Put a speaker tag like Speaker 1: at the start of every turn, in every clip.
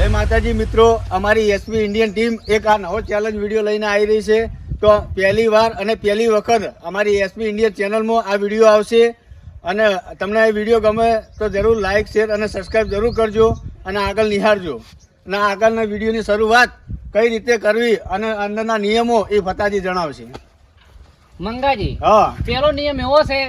Speaker 1: જય માતાજી મિત્રો અમારી એસપી ઇન્ડિયન ટીમ એક આ નવો ચેલેન્જ વીડિયો લઈને આવી રહી છે. તો પહેલી વાર અને પહેલી વખત અમારી એસપી ઇન્ડિયન ચેનલમાં આ વીડિયો આવશે. અને તમને એ વીડિયો ગમે તો જરૂર લાઇક શેર અને સબસ્ક્રાઈબ જરૂર કરજો અને આગળ નિહાળજો. અને આગળના વિડીયોની શરૂઆત કઈ રીતે કરવી અને અંદરના નિયમો એ ફતાજી જણાવશે.
Speaker 2: મંગાજી
Speaker 1: હા.
Speaker 2: પહેલો નિયમ એવો છે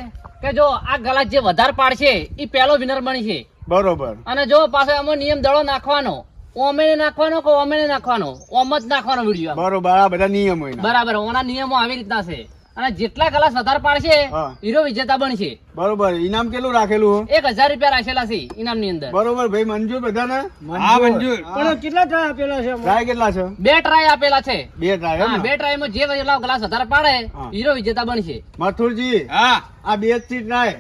Speaker 2: કે જો આ ગલાસ જે વધારે પાડશે એ પહેલો વિનર બનશે.
Speaker 1: બરોબર.
Speaker 2: અને જો પાછો આમાં નિયમ દળો નાખવાનો ઓમે નાખવાનો કે ઓમેને નાખવાનો? ઓમ જ નાખવાનો વીડિયો
Speaker 1: બરોબર આ બધા નિયમો
Speaker 2: બરાબર ઓના નિયમો આવી રીતના છે. અને જેટલા કલાસ વધારે પાડશે હીરો વિજેતા બનશે.
Speaker 1: બરોબર ઇનામ કેટલું રાખેલું
Speaker 2: એક હજાર રૂપિયા રાખેલા છે ઇનામની અંદર.
Speaker 1: બરોબર ભાઈ મંજૂર બધાને?
Speaker 3: હા મંજૂર.
Speaker 1: પણ
Speaker 3: કેટલા ટ્રાય આપેલા છે
Speaker 1: ટ્રાય કેટલા છે?
Speaker 2: બે ટ્રાય આપેલા છે.
Speaker 1: બે ટ્રાય
Speaker 2: હા બે ટ્રાયમાં જે પેલા ગ્લાસ વધારે પાડે હીરો વિજેતા બનશે.
Speaker 1: મથુરજી
Speaker 3: હા.
Speaker 1: આ બે જ ટ્રાય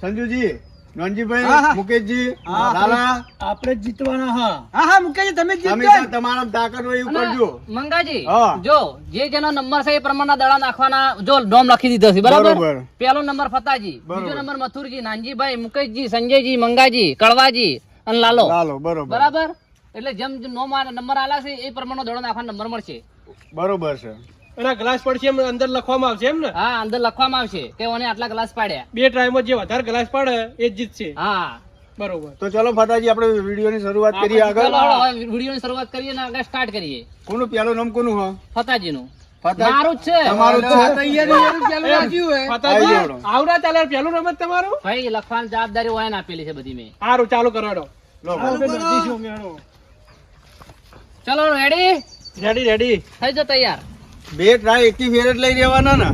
Speaker 1: સંજુજી
Speaker 3: હા,
Speaker 1: મુકેશજી લાલા.
Speaker 3: આપણે જીતવાના હા. હા હા મુકેશ તમે
Speaker 1: તમે
Speaker 3: જીતજો.
Speaker 1: તમારા તાકાત હોય એવું કરજો.
Speaker 2: મંગાજી જો જે જેનો નંબર છે એ પ્રમાણના દડા નાખવાના જો ડોમ લખી દીધો છે બરાબર?
Speaker 1: બરોબર.
Speaker 2: પેલો નંબર ફતાજી. બીજો નંબર મથુરજી નાનજીભાઈ મુકેશજી સંજયજી મંગાજી કળવાજી અને લાલો.
Speaker 1: બરોબર.
Speaker 2: બરાબર? એટલે જેમ જેમ નો નંબર આલા છે એ પ્રમાણનો દડો નાખવાનો નંબર મળશે.
Speaker 1: બરોબર છે.
Speaker 3: અને ગ્લાસ પડશે એમ અંદર લખવામાં આવશે એમ ને?
Speaker 2: હા અંદર લખવામાં આવશે કે ઓને આટલા ગ્લાસ પાડ્યા.
Speaker 3: બે ટ્રાયમાં જે વધારે ગ્લાસ પાડે એ જીતશે.
Speaker 2: હા.
Speaker 3: બરોબર.
Speaker 1: તો ચલો ફતાજી આપણે વિડીયોની શરૂઆત કરીએ આગળ.
Speaker 2: વિડીયોની શરૂઆત કરીએ ને આગળ સ્ટાર્ટ કરીએ.
Speaker 1: કોનું પેલું નામ કોનું હા?
Speaker 2: ફતાજીનું.
Speaker 1: ફતા
Speaker 2: મારું જ છે.
Speaker 1: તમારું.
Speaker 3: આવડા. ચાલે પેલું રમત તમારું?
Speaker 2: ભાઈ લખવાની જવાબદારી હોય ને આપેલી છે બધી મેં.
Speaker 3: સારું ચાલુ કરાડો.
Speaker 2: ચલો રેડી
Speaker 3: રેડી રેડી
Speaker 2: થઈ જાઓ તૈયાર.
Speaker 1: બે ટ્રાય એકી ફેર જ લઈ જવાના ને.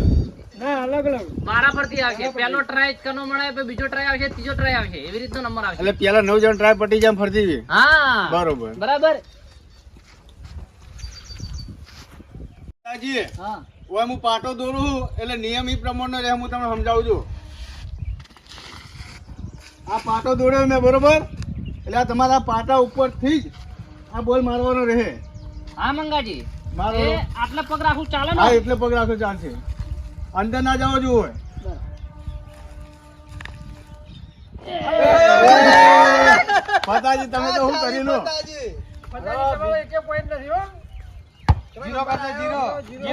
Speaker 3: ના અલગ અલગ.
Speaker 2: મારા પરથી આવશે. પહેલો ટ્રાય કનો મળે બીજો ટ્રાય આવશે ત્રીજો ટ્રાય આવશે. એવી રીતનો નંબર આવશે.
Speaker 1: એટલે પેલા નવ જણ ટ્રાય પટી જાય ફરતી જઈએ.
Speaker 2: હા.
Speaker 1: બરોબર.
Speaker 2: બરાબર.
Speaker 1: ફતાજી,
Speaker 2: હા.
Speaker 1: પાટો દોરું એટલે નિયમ ઈ પ્રમાણે રહે હું તમને સમજાવું છું. આ પાટો દોર્યો મેં બરોબર? એટલે આ તમારા પાટા ઉપરથી જ આ બોલ મારવાનો રહે.
Speaker 2: હા મંગાજી.
Speaker 1: મારો
Speaker 2: આટલા પગ રાખું ચાલે
Speaker 1: હા
Speaker 2: ને
Speaker 1: એટલે પગ રાખો ચાલશે. અંદર ના જવો જોઈએ પતાજી તમે તો શું કરી લો.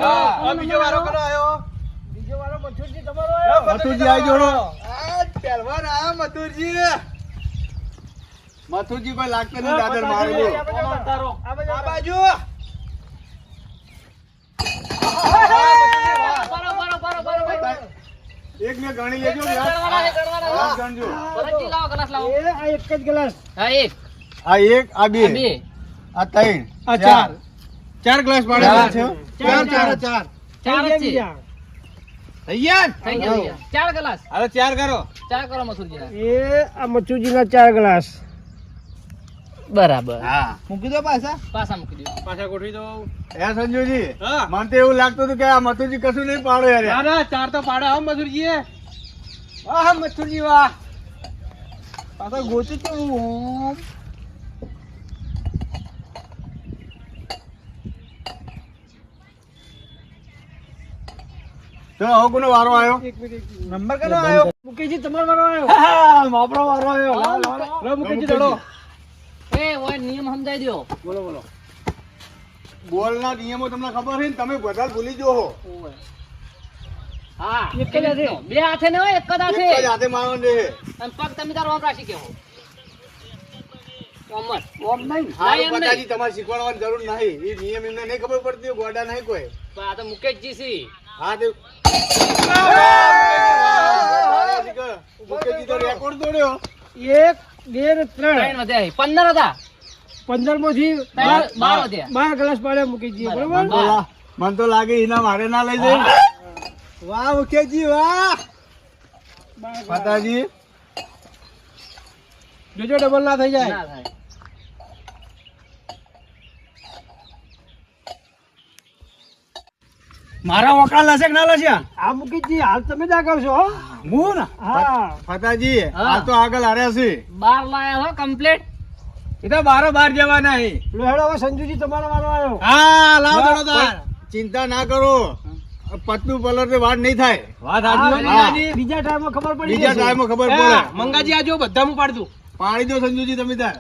Speaker 3: હા, બીજો વારો કરો આયો
Speaker 1: મથુરજી આવી જોડો. મથુરજી. કોઈ લાગતું નહીં દાદર મારું
Speaker 3: આ બાજુ
Speaker 2: બરો, બરો, બરો, બરો, બરો.
Speaker 1: એક મેં ગણી લેજો વ્યાસ.
Speaker 2: ગણવાના છે, ગણવાના
Speaker 1: વ્યાસ
Speaker 2: છે.
Speaker 1: ગણજો.
Speaker 2: ભરતજી લાવો. ગ્લાસ
Speaker 3: આ એક જ ગ્લાસ.
Speaker 2: હા એક.
Speaker 1: આ એક આ બે.
Speaker 2: આ
Speaker 1: ત્રણ.
Speaker 3: આ ચાર. ચાર. ગ્લાસ
Speaker 1: પાડેલા છે?
Speaker 3: ચાર ચાર ચાર.
Speaker 2: ચાર જ છે.
Speaker 3: તૈયાર
Speaker 2: થઈ ગયા ચાર ગ્લાસ.
Speaker 3: હવે ચાર કરો.
Speaker 2: ચાર કરો મસુરજી.
Speaker 3: એ આ મચુજી ના ચાર ગ્લાસ.
Speaker 2: બરાબર.
Speaker 1: હા.
Speaker 3: મૂકી દો પાછા.
Speaker 2: પાછા મૂકી દો.
Speaker 3: પાછા ગોઠવી દો
Speaker 1: એ સંજુજી
Speaker 3: હા.
Speaker 1: મને તો એવું લાગતું હતું કે આ મથુરજી કશું નહીં પાડો યાર.
Speaker 3: ના ચાર તો પાડો. હા મથુરજી વાહ મથુરજી વાહ. પાછા ગોચું તો.
Speaker 1: તો હવે કોનો વારો આવ્યો?
Speaker 3: નંબર કનો આવ્યો? મુકેશજી તમારો વારો આવ્યો.
Speaker 1: માપડો વારો આવ્યો.
Speaker 3: મુકેશજી દડો.
Speaker 2: એ ઓય નિયમ સમજાઈ દો
Speaker 3: બોલો બોલો
Speaker 1: બોલના નિયમો તમને ખબર છે ને તમે બધા ભૂલી જો
Speaker 2: હા
Speaker 3: એક જ હાથે?
Speaker 2: બે હાથે ને હોય એક જ હાથે
Speaker 1: એક જ હાથે મારવાનું રહે
Speaker 2: અને પગ તમે તારો આમ રાખી કેવો ઓમ
Speaker 3: ઓમ નહીં
Speaker 2: હા એમ નહીં
Speaker 1: તમારે શીખવાડવાની જરૂર નહીં એ નિયમ એમને નહીં ખબર પડતી ગોડા નહીં કોઈ
Speaker 2: પણ આ તો મુકેશજી સી
Speaker 1: હા તે મુકેશજી તો રેકોર્ડ તોડ્યો
Speaker 3: એક બે ત્રણ.
Speaker 2: વધ્યા પંદર હતા
Speaker 3: પંદરમાંથી
Speaker 2: ત્રણ બાર
Speaker 3: ગ્લાસ પાડ્યા મુકેશજી
Speaker 2: બરાબર.
Speaker 3: બરોબર?
Speaker 1: મને તો લાગે એના મારે ના લઈ જાય. વાહ મુકેશજી વાહ! માતાજી.
Speaker 3: જોજો ડબલ ના થઈ જાય.
Speaker 2: ના થાય.
Speaker 1: મારા વકાલ લાશે કે ના લસ્યા
Speaker 3: આ મુકેશજી હાલ તમે જ આગળ છો હું.
Speaker 1: ને?
Speaker 3: હા.
Speaker 1: ફતાજી
Speaker 2: હા.
Speaker 1: આ તો આગળ હાર્યા છે.
Speaker 2: બાર લાયા હો કમ્પ્લીટ
Speaker 1: એ તો બારો બાર જવા
Speaker 3: લો હેડો હવે સંજુજી તમારો વારો આવ્યો.
Speaker 1: હા લાવ
Speaker 3: દોડો
Speaker 1: ચિંતા ના કરો. પતલું પલર વાત નહીં થાય.
Speaker 3: વાત
Speaker 1: મંગાજી.
Speaker 3: બીજા ટાઈમમાં ખબર પડી
Speaker 1: બીજા. ટાઈમમાં ખબર પડે.
Speaker 3: મંગાજી આજો બધા હું પાડતું
Speaker 1: પાડી દો સંજુજી તમે તાર.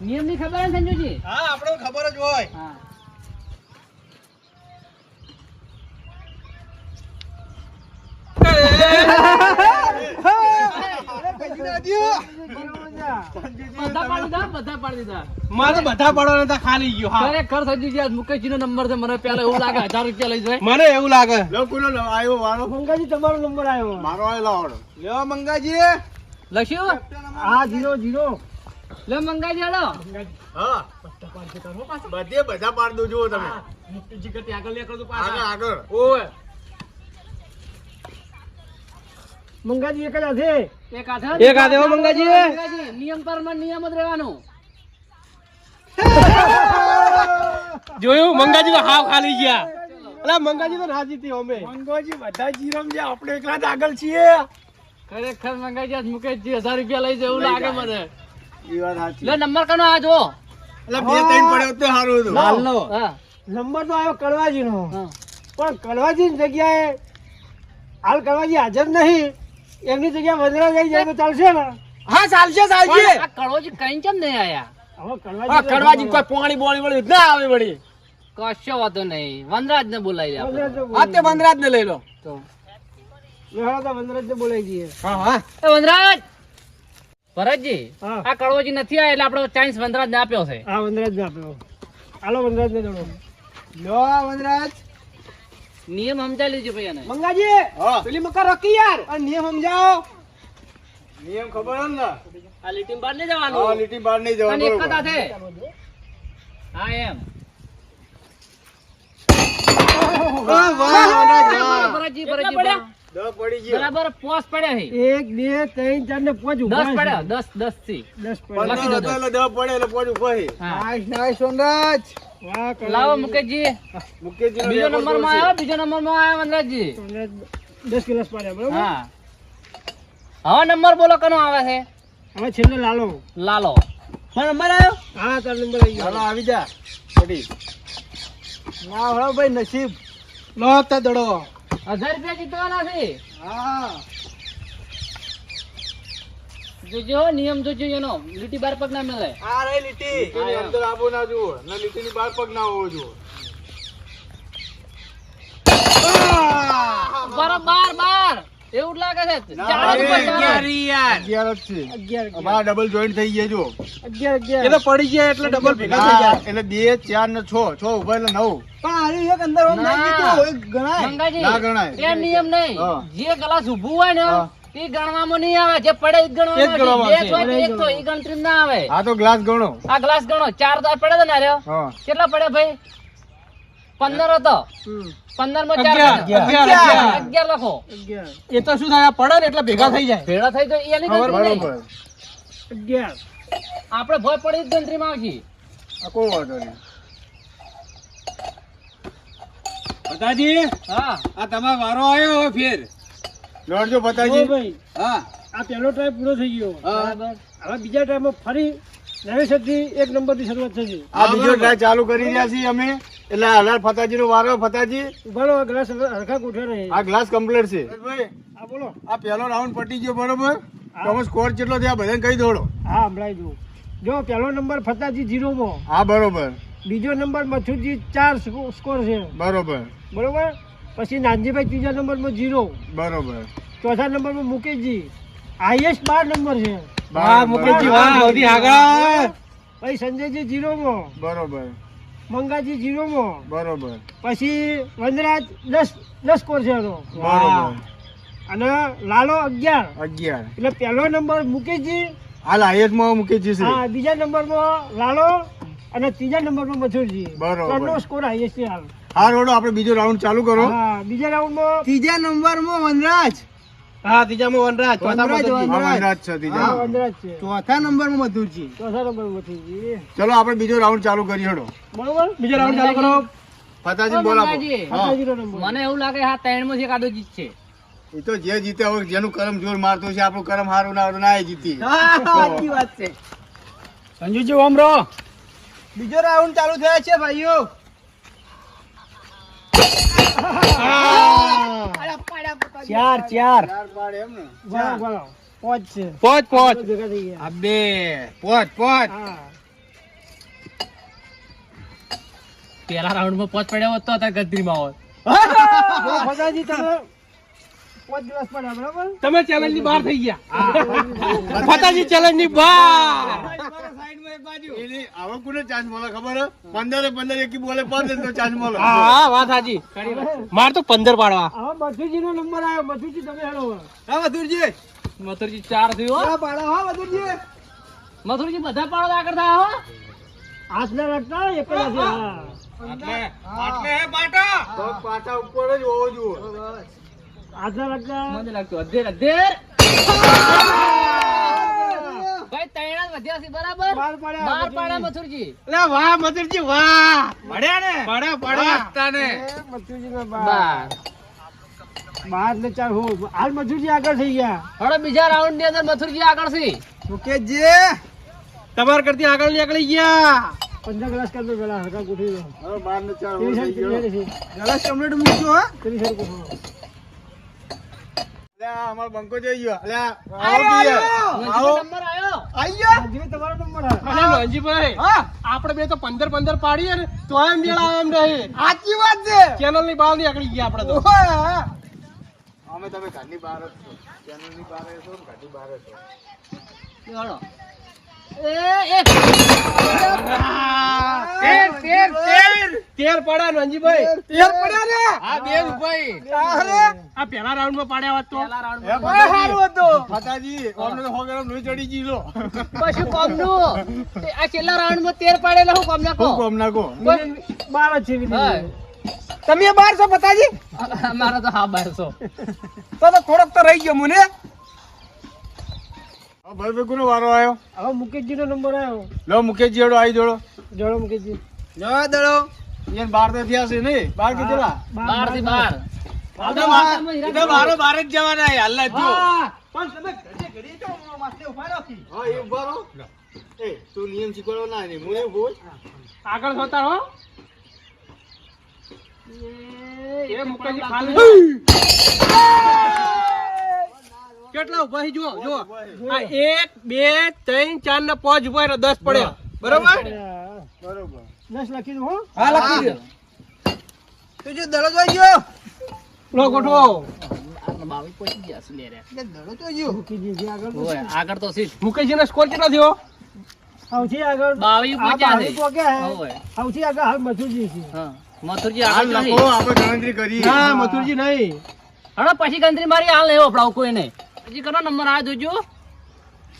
Speaker 2: નિયમની ખબર સંજુજી?
Speaker 3: હા આપડે ખબર જ હોય.
Speaker 2: હા બધા પાડી દીધા બધા પાડી દીધા
Speaker 3: મારે બધા પડવાના હતા ખાલી ગયો
Speaker 2: ખરેખર સંજુજી ગયા મુકેશજી નો નંબર છે મને પેલા એવું લાગે હજાર રૂપિયા લઈ જાય.
Speaker 3: મને એવું લાગે.
Speaker 1: લો કોનો લો- આવ્યો વારો
Speaker 3: મંગાજી તમારો નંબર આવ્યો.
Speaker 1: મારો આવેલો આવડો
Speaker 3: લ્યો મંગાજી.
Speaker 2: લખ્યું?
Speaker 3: હા જીરો જીરો.
Speaker 2: લે મંગાજી હેડો
Speaker 1: હા. બધે બધા પાડ દો જુઓ તમે.
Speaker 2: આગળ લે
Speaker 1: આગળ આગળ.
Speaker 2: ઓય.
Speaker 3: મંગાજી એક જ હાથે?
Speaker 2: એક હાથે
Speaker 3: એક હાથે મંગાજી.
Speaker 2: મંગાજી, નિયમ પરમાન નિયમ જ રહેવાનું.
Speaker 3: જોયું? મંગાજી તો હાવ ખાલી ગયા. અલા મંગાજી તો રાજી હતી અમે.
Speaker 1: મંગાજી બધા જીરમ છે. આપણે એકલા જ આગળ છીએ.
Speaker 2: ખરેખર મંગાજી આજ મુકેશજી હજાર રૂપિયા લઈ જવું એવું લાગે મને.
Speaker 1: એ વાત સાચી.
Speaker 2: લે નંબર કનો આ જો
Speaker 1: એટલે બે ત્રણ પડ્યો તો સારું હતું.
Speaker 3: લાલનો
Speaker 2: હા.
Speaker 3: નંબર તો આવ્યો કડવાજી નો પણ કડવાજી ની જગ્યાએ હાલ કડવાજી હાજર નહીં. એમની જગ્યા વજરા જઈ જાય તો ચાલશે ને? હા ચાલશે
Speaker 2: ચાલશે. કડવાજી કઈ કેમ નહીં આયા?
Speaker 3: કડવાજી
Speaker 2: કોઈ પાણી બોણી વળી ના આવે વળી. કશો વાતો નહીં. વનરાજ ને બોલાવી હા તે
Speaker 3: વનરાજ ને લઈ લો.
Speaker 2: તો.
Speaker 3: વનરાજ ને બોલાઈ જઈએ
Speaker 2: એ વનરાજ! ભરતજી આ કડોજી નથી આયા એટલે આપણો ચાન્સ વનરાજ ને આપ્યો છે.
Speaker 3: હા વનરાજ ને આપ્યો. હાલો વનરાજ ને દોડો લો વનરાજ.
Speaker 2: નિયમ સમજાવી લેજો ભાઈ એને
Speaker 3: મંગાજી પેલી મકા રકી યાર. આ નિયમ સમજાવો.
Speaker 1: નિયમ ખબર હે ને
Speaker 2: આ લીટી બહાર નહીં
Speaker 1: હા
Speaker 2: જવાનું
Speaker 1: લીટી બહાર નહીં જવાનું
Speaker 2: અને એક
Speaker 1: બરોબર.
Speaker 2: હા એમ.
Speaker 1: વાહ,
Speaker 2: લાવો મુકેશજી.
Speaker 1: મુકેશજી
Speaker 2: બીજો
Speaker 1: નંબરમાં
Speaker 2: આવ્યો બીજો નંબરમાં આવ્યો વનરાજજી.
Speaker 3: વનરાજ દસ કિલો પાડ્યા બરોબર?
Speaker 2: હા. હવે નંબર બોલો કનો આવે છે?
Speaker 3: હવે છેલ્લો લાલો.
Speaker 2: લાલો.
Speaker 3: નંબર આવ્યો? હા તાર નંબર આવી ગયો.
Speaker 1: હાલો આવી જા. પડી
Speaker 3: ના હળો ભાઈ નસીબ. લો તા દડો.
Speaker 2: હજાર રૂપિયા જીતવાના છે.
Speaker 1: હા.
Speaker 2: જોજો નિયમ જોજો એનો. લીટી બાર પગ ના મળે
Speaker 1: આ રે લીટી. લીટીની અંદર આબુ ના જુઓ. ને લીટીની બાર પગ ના હોવો જુઓ.
Speaker 2: બરાબર બાર એવું લાગે છે.
Speaker 1: ડબલ જોઈન્ટ થઈ ગયા જો
Speaker 3: અગિયાર અગિયાર. એ પડી ગયા એટલે ડબલ ભેગા થઈ ગયા.
Speaker 1: એટલે બે ચાર ને છ. છ ઊભા એટલે નવ.
Speaker 3: પણ એક અંદર ઓમ નાખી દીધું, એક ગણાય.
Speaker 1: ના ગણાય.
Speaker 2: એ નિયમ નહીં. જે ગ્લાસ ઊભું હોય ને એ ગણવામાં નહીં આવે. જે પડે જ ગણવામાં
Speaker 3: ગણવામાં
Speaker 2: આવે. બે હોય એક તો એ ગણતરી ના આવે.
Speaker 1: આ તો ગ્લાસ ગણો.
Speaker 2: આ ગ્લાસ ગણો. ચાર તો પડે તો ને રહ્યો
Speaker 1: હા.
Speaker 2: કેટલા પડ્યા ભાઈ? પંદર હતો. પંદરમાં ચાર
Speaker 3: અગિયાર,
Speaker 2: હતા.
Speaker 3: અગિયાર,
Speaker 2: અગિયાર.
Speaker 3: અગિયાર.
Speaker 2: અગિયાર લખો.
Speaker 3: એ તો શું થાય? પડે ને એટલે ભેગા થઈ જાય.
Speaker 2: ભેળા થઈ તો એની ગણતરી
Speaker 3: અગિયાર.
Speaker 2: આપણે ભય પડી જ ગણતરીમાં આવશે.
Speaker 1: આ કોઈ વાંધો નહીં.
Speaker 3: બતાજી
Speaker 2: હા.
Speaker 3: આ તમારો વારો આવ્યો ફેર.
Speaker 1: લડજો
Speaker 3: ઓ
Speaker 1: બતાજી
Speaker 3: ભાઈ
Speaker 1: હા.
Speaker 3: આ પહેલો ટ્રાય પૂરો થઈ ગયો.
Speaker 2: બરાબર.
Speaker 3: હવે બીજા ટાઈમમાં ફરી નવેસરથી એક નંબરની શરૂઆત થશે.
Speaker 1: આ બીજો ટ્રાય ચાલુ કરી રહ્યા છીએ અમે. એટલે હાલાર ફતાજી નો વારો ફતાજી
Speaker 3: ઉભાડો આ ગ્લાસ હરખા ગોઠવે રહે.
Speaker 1: આ ગ્લાસ કમ્પ્લીટ છે.
Speaker 3: આ બોલો.
Speaker 1: આ પહેલો રાઉન્ડ પટી ગયો બરોબર? તમે સ્કોર કેટલો થયા બધાને કહી દોડો.
Speaker 3: હા હમણાં જો જો પહેલો નંબર ફતાજી જીરોમાં.
Speaker 1: હા બરોબર.
Speaker 3: બીજો નંબર મથુરજી ચાર સ્કોર છે.
Speaker 1: બરોબર.
Speaker 3: બરોબર? પછી નાનજીભાઈ ત્રીજા નંબરમાં જીરો.
Speaker 1: બરોબર.
Speaker 3: ચોથા નંબરમાં મુકેશજી. હાઈએસ્ટ બાર નંબર છે.
Speaker 1: વાહ, મુકેશજી, વાહ, સૌથી
Speaker 3: આગળ. પછી સંજયજી જીરોમાં.
Speaker 1: બરોબર.
Speaker 3: મંગાજી જીરોમાં.
Speaker 1: બરોબર.
Speaker 3: પછી વનરાજ દસ દસ સ્કોર છે એનો.
Speaker 1: બરોબર.
Speaker 3: અને લાલો અગિયાર.
Speaker 1: અગિયાર.
Speaker 3: એટલે પહેલો નંબર મુકેશજી.
Speaker 1: હાલ આયતમાં મુકેશજી છે.
Speaker 3: હા બીજા નંબરમાં લાલો અને ત્રીજા નંબરમાં મથુરજી
Speaker 1: બરોબર.
Speaker 3: સ્કોર હાઈએસ્ટ છે હાલ.
Speaker 1: હા રોડો આપણે બીજો રાઉન્ડ ચાલુ કરો.
Speaker 3: હા બીજા રાઉન્ડમાં
Speaker 1: ત્રીજા નંબરમાં વનરાજ.
Speaker 3: હા ત્રીજામાં વનરાજ
Speaker 1: વનરાજ, વનરાજ. છે ત્રીજા
Speaker 3: વનરાજ છે.
Speaker 1: ચોથા નંબરમાં મધુરજી
Speaker 3: ચોથા નંબર મથુરજી
Speaker 1: ચલો આપણે બીજો રાઉન્ડ ચાલુ કરી હડો.
Speaker 3: બરોબર? બીજો રાઉન્ડ ચાલુ કરો.
Speaker 1: ફતાજી
Speaker 3: નંબર.
Speaker 2: મને એવું લાગે હા ત્રણમાંથી એક આડો જીત છે.
Speaker 1: એ તો જે જીતે હવે જેનું કરમ જોર મારતો છે આપણું કરમ હારું ના હારું ના એ જીતી.
Speaker 3: સાચી વાત છે. સંજુજી ઓમ રહો. બીજો રાઉન્ડ ચાલુ થયો છે ભાઈઓ. ચાર ચાર. પોચ
Speaker 1: પોચ અબે પોચ પોચ
Speaker 2: પેલા રાઉન્ડમાં પડ્યા હોત તો ગદ્દી માં હોત.
Speaker 3: તમે પાંચ દિવસ પડ્યા બરાબર?
Speaker 4: તમે ચેલેન્જની બહાર થઈ ગયા. ફતાજી ચેલેન્જની બહાર.
Speaker 1: એની કોને ચાન્સ મળે ખબર પંદરે પંદર એકી બોલે પાંચ તો ચાન્સ મળે.
Speaker 4: હા હા, વાત સાચી. માર તો પંદર પાડવા.
Speaker 3: મધુરજી મથુરજી નો નંબર આવ્યો. મધુરજી તમે હેલો
Speaker 2: મથુરજી ચાર થયો. હો.
Speaker 3: પાડો હા મથુરજી
Speaker 2: મથુરજી બધા પાડો આગળ થાય હો?
Speaker 3: એક જ હા.
Speaker 1: પાછા ઉપર જ હોવો જોઈએ.
Speaker 3: હાથના રટતા
Speaker 2: મને લાગતું અધેર અધેર. ભાઈ તૈણા વધ્યા છે બરાબર?
Speaker 3: બાર પાડ્યા
Speaker 2: બાર
Speaker 3: મથુરજી.
Speaker 2: પાડ્યા મથુરજી.
Speaker 4: લે વાહ મધુરજી વાહ. પડ્યા ને? પડ્યા પડ્યા
Speaker 3: એ મથુરજીના બાર.
Speaker 2: બાર.
Speaker 3: બાર ને ચાર હો. હાલ મથુરજી આગળ થઈ ગયા.
Speaker 2: હવે બીજા રાઉન્ડની અંદર મથુરજી આગળ છે.
Speaker 4: તમાર કરતી આગળ નીકળી ગયા.
Speaker 3: પંદર ગ્લાસ કરતો પેલા હરકા ગોઠવી દો
Speaker 1: બાર ને ચાર
Speaker 3: તેરી
Speaker 1: થઈ ગયો.
Speaker 3: સાઈડ તેરી સાઈડ કુઠો.
Speaker 1: અલ્યા, અમારો બંકો જઈ ગયો.
Speaker 4: આપણે બે તો પંદર પંદર પાડીએ ને તો એમ મેળા એમ રહી
Speaker 3: સાચી વાત છે.
Speaker 4: ચેનલની બહાર નીકળી ગયા આપડે તો.
Speaker 1: અમે તમે ઘરની બહાર જ છો. ચેનલની બહાર છો ઘરની બહાર છો?
Speaker 2: એ એક
Speaker 4: તેર તેર તેર પડ્યા લોનજીભાઈ તેર પડ્યા ને
Speaker 2: હા બે રૂપિયા
Speaker 4: આ પહેલા રાઉન્ડમાં પાડ્યા હોત તો.
Speaker 2: પહેલા રાઉન્ડ
Speaker 1: એ હતો. ફટાજી, અમને હો ગરમ ગ્રામ ચડી ગયો
Speaker 2: પછી કોમનો? આ છેલ્લા રાઉન્ડમાં તેર પાડેલા હું કોમના
Speaker 1: કો
Speaker 2: નાખો
Speaker 1: કોમ નાખો?
Speaker 3: બાર જ છે વિનય.
Speaker 4: તમે બાર છો પતાજી
Speaker 2: મારો તો હા બારસો.
Speaker 4: તો તો થોડોક તો રહી ગયો મને.
Speaker 1: ભાઈ ભાઈ કોનો વારો આવ્યો?
Speaker 3: હવે મુકેશજી નો નંબર આવ્યો.
Speaker 1: લો મુકેશજી હેડો આવી જોડો.
Speaker 3: જોડો મુકેશજી.
Speaker 1: એને બાર તો થયા છે નહીં બાર કે કેટલા
Speaker 2: બારથી બાર.
Speaker 1: બાર જ જવાના હાલ જ જો.
Speaker 4: પણ તમે ઘડી ઘડી તો માથે ઊભા રહો
Speaker 1: હા એ ઊભા રહો. એ તું નિયમ શીખવાડો ના નહીં હું એવું બોલ.
Speaker 4: આગળ જોતા રહો. એ મુકેશજી ખાલી. કેટલા ઊભા જુઓ જુઓ. આ એક બે ત્રણ ચાર ને પાંચ ઊભા એટલે દસ પડ્યા. બરોબર?
Speaker 1: બરોબર.
Speaker 3: દસ લખી દઉં હા.
Speaker 4: લખી દો. તુજો દડો જોઈ ગયો? લો ગોઠવો.
Speaker 3: જે આગળ તો
Speaker 2: તો
Speaker 4: મુકેશજી નો સ્કોર કેટલો થયો?
Speaker 3: સૌથી આગળ
Speaker 2: પહોંચ્યા.
Speaker 3: સૌથી આગળ હાલ મથુરજી છે.
Speaker 2: મથુરજી આગળ
Speaker 1: લખો આપણે ગણતરી
Speaker 4: ના મથુરજી નહીં.
Speaker 2: પછી ગંદરી મારી હાલ નહીં વપરાવું કોઈ નહીં હજી કનો નંબર આ જોજો.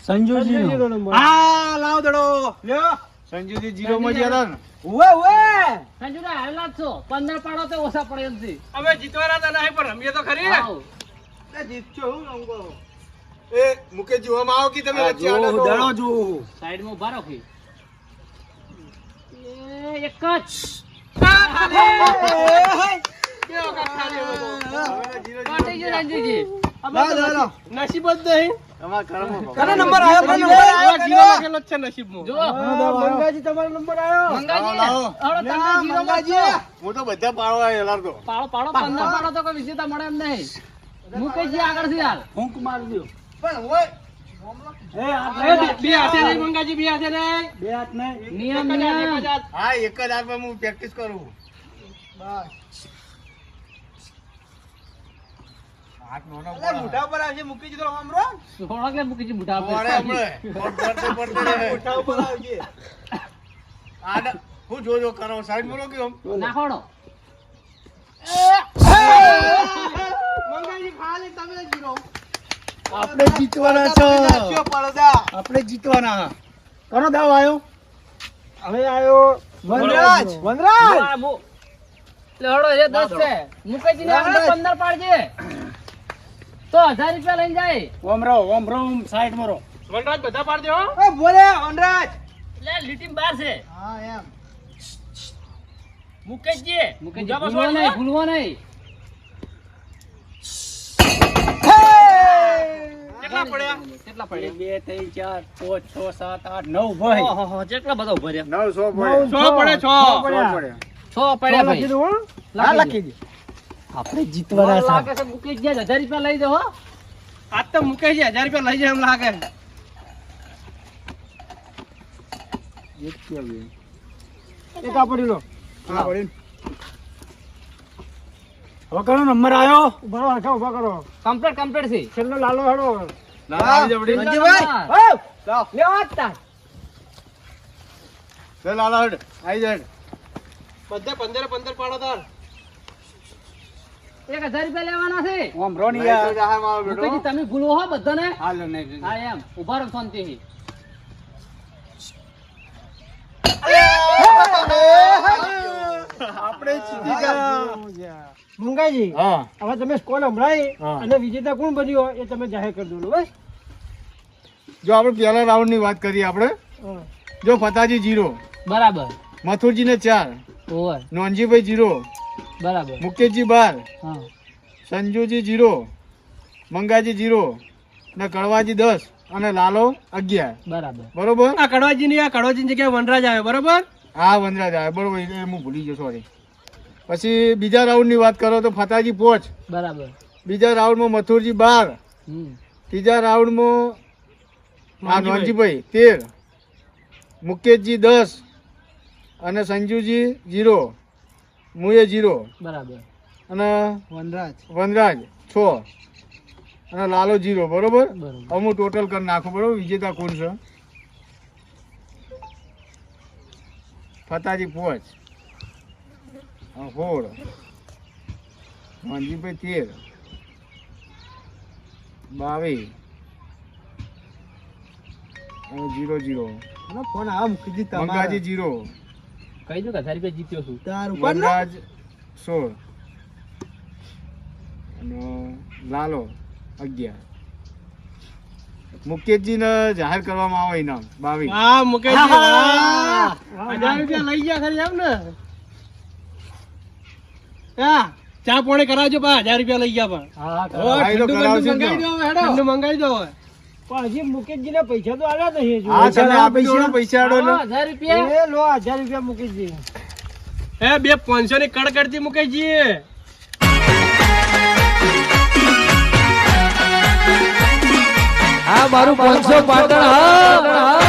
Speaker 3: સંજુજી નો
Speaker 4: હા લાવ દડો. લ્યો.
Speaker 1: સંજુજી જીરો માં
Speaker 4: ઉવે ઉવે
Speaker 2: સંજુના હાલા છો પંદર પાડો તો ઓછા પડે એમ છે
Speaker 4: અમે જીતવાના હતા નહીં પણ રમીએ તો ખરી
Speaker 2: આવો.
Speaker 4: જીતજો હું રમવો
Speaker 1: એ મુકેશજી આમ આવો કે તમે વચ્ચે આડો તો.
Speaker 4: જો
Speaker 2: સાઈડમાં ઊભા રાખી એ એક જ
Speaker 1: હવેના જીરો
Speaker 2: કાઢી ગયો સંજુજી
Speaker 4: નસીબ જ નહીં.
Speaker 1: તમારા
Speaker 4: નંબર આવ્યો? કનો નંબર આવ્યો. જીરો લખેલો જ છે નસીબમાં.
Speaker 2: જો
Speaker 3: મંગાજી તમારો નંબર આવ્યો.
Speaker 2: મંગાજી. તમે જીરો
Speaker 1: હું તો બધા પાડવા એલાર તો.
Speaker 2: પાડો પાડો પાડો. તો કોઈ વિજેતા મળે એમ નહીં. મુકેશજી આગળથી હાલ
Speaker 4: એ બે- બે હાથે નહીં મંગાજી બે હાથે નહીં
Speaker 3: બે હાથ નહીં
Speaker 2: નિયમ
Speaker 4: એક જ હાથ,
Speaker 2: નિયમ
Speaker 4: એક જ હાથ.
Speaker 1: હા એક જ હાથમાં હું પ્રેક્ટિસ કરું પડતે પડતે હું કરો સાઈડ બોલો કે આપણે જીતવાના છો. આપણે જીતવાના. કોનો દાવ આવ્યો
Speaker 3: હવે આવ્યો વનરાજ. વનરાજ!
Speaker 2: લડો એ દસ છે. મુકેશજી ને આગળ પંદર પાડજે. તો હજાર રૂપિયા લઈને જાય.
Speaker 1: ઓમ રહો ઓમ રહો ઓમ સાઈડમાં રહો.
Speaker 4: વનરાજ બધા પાડ દો
Speaker 2: લે લીટી બાર છે.
Speaker 3: હા એમ.
Speaker 2: મુકેશજી મુકેશજી ભૂલવો નહીં
Speaker 4: દો.
Speaker 2: ભૂલવો નહીં.
Speaker 4: કેટલા પડ્યા?
Speaker 2: કેટલા પડ્યા?
Speaker 1: બે ત્રણ ચાર પાંચ છ સાત આઠ નવ ભાઈ.
Speaker 2: કેટલા બધા ઊભા રહ્યા.
Speaker 1: નવ સો
Speaker 3: નવ,
Speaker 4: છ પડે છ.
Speaker 3: છ પડ્યા.
Speaker 1: પડ્યા
Speaker 2: છ પડ્યા
Speaker 3: લખી
Speaker 2: ભાઈ.
Speaker 3: હો.
Speaker 1: લખી દે આપણે
Speaker 2: મને લાગે છે મુકેશજી આજ હજાર રૂપિયા લઈ દો હો.
Speaker 4: આજ તો મુકેશજી હજાર રૂપિયા લઈ જાય એમ લાગે.
Speaker 3: એક આ પડી લો. હા. પડી હવે કરો નંબર આવ્યો ઊભા રાખો ઊભા કરો.
Speaker 2: કમ્પ્લીટ કમ્પ્લીટ છે.
Speaker 3: છેલ્લો લાલો હેડો.
Speaker 1: લાલો આવી જા વડી.
Speaker 2: મંજુભાઈ
Speaker 3: હઉ!
Speaker 1: લાવ.
Speaker 3: આ તાર.
Speaker 1: લે લાલો હેડ. આવી જા હેડ.
Speaker 4: બધા પંદર પંદર પાડો તાર.
Speaker 2: એક હજાર રૂપિયા લેવાના છે.
Speaker 3: ઓમ રો ની
Speaker 1: નહીં
Speaker 3: યાર.
Speaker 1: તો જાહે મારો બેટો.
Speaker 2: મુકેશજી તમે ગુલો હો બધાને?
Speaker 1: હાલ લે, નહીં, નહીં.
Speaker 2: હા એમ. ઊભા રહો શાંતિથી.
Speaker 1: આપણે જીતી ગયા.
Speaker 3: મંગાજી
Speaker 1: હા.
Speaker 3: હવે તમે સ્કોર સંભળાઈ અને વિજેતા કોણ બન્યો એ તમે જાહેર કરી દો બસ.
Speaker 1: જો આપણે પહેલા રાઉન્ડની વાત કરીએ આપણે. જો ફતાજી જીરો
Speaker 2: બરાબર.
Speaker 1: મથુરજી ને ચાર નોનજીભાઈ જીરો
Speaker 2: બરાબર.
Speaker 1: મુકેશજી બાર
Speaker 2: હા.
Speaker 1: સંજુજી જીરો મંગાજી જીરો ને કડવાજી દસ અને લાલો અગિયાર.
Speaker 2: બરાબર.
Speaker 1: બરોબર?
Speaker 4: આ કડવાજી ની આ કડવાજી જગ્યાએ વનરાજ આવે બરોબર?
Speaker 1: હા વનરાજ આવે બરોબર એ હું ભૂલી ગયો સોરી પછી બીજા રાઉન્ડની વાત કરો તો ફતાજી પોચ.
Speaker 2: બરાબર.
Speaker 1: બીજા રાઉન્ડમાં મથુરજી બાર. ત્રીજા રાઉન્ડમાં
Speaker 4: નોનજીભાઈ.
Speaker 1: નોનજીભાઈ તેર. મુકેશજી દસ અને સંજુજી જીરો. મુએ જીરો.
Speaker 2: બરાબર.
Speaker 1: અને
Speaker 3: વનરાજ.
Speaker 1: વનરાજ છ. અને લાલો જીરો બરોબર? અમુક ટોટલ કરી નાખો બરોબર? વિજેતા કોણ છે? ફતાજી પોચ હોળ. સોળ વાંજીભાઈ તેર. બાવીસ. Zero zero.
Speaker 3: ફોન આ મૂકી દી
Speaker 1: મંગાજી જીરો.
Speaker 2: કહી દો કે હજાર રૂપિયા જીત્યો છું.
Speaker 3: તાર
Speaker 1: વનરાજ સોળ. અને લાલો અગિયાર. મુકેશજી ને જાહેર કરવામાં આવે ઇનામ બાવીસ.
Speaker 4: હા મુકેશજી
Speaker 3: હા.
Speaker 4: હજાર રૂપિયા લઈ ગયા ખરી એમ ને હા ચા પોણે કરાવજો પા હજાર રૂપિયા લઈ ગયા પણ.
Speaker 3: હા
Speaker 1: હા, એ તો
Speaker 4: ઠંડુ
Speaker 1: કરાવશે
Speaker 4: મંગાવી દો હવે, હેડો. ઠંડુ મંગાવી દો હવે.
Speaker 3: પણ હજી મુકેશજી ને પૈસા તો આલા નહીં હજુ.
Speaker 1: હા પૈસા આડો
Speaker 2: હજાર રૂપિયા?
Speaker 3: એ લો હજાર રૂપિયા મુકેશજી.
Speaker 4: હે બે પાંચસો ની કડ કરતી મુકેશજી.
Speaker 5: હા મારું પાંચસો પાટણ હા.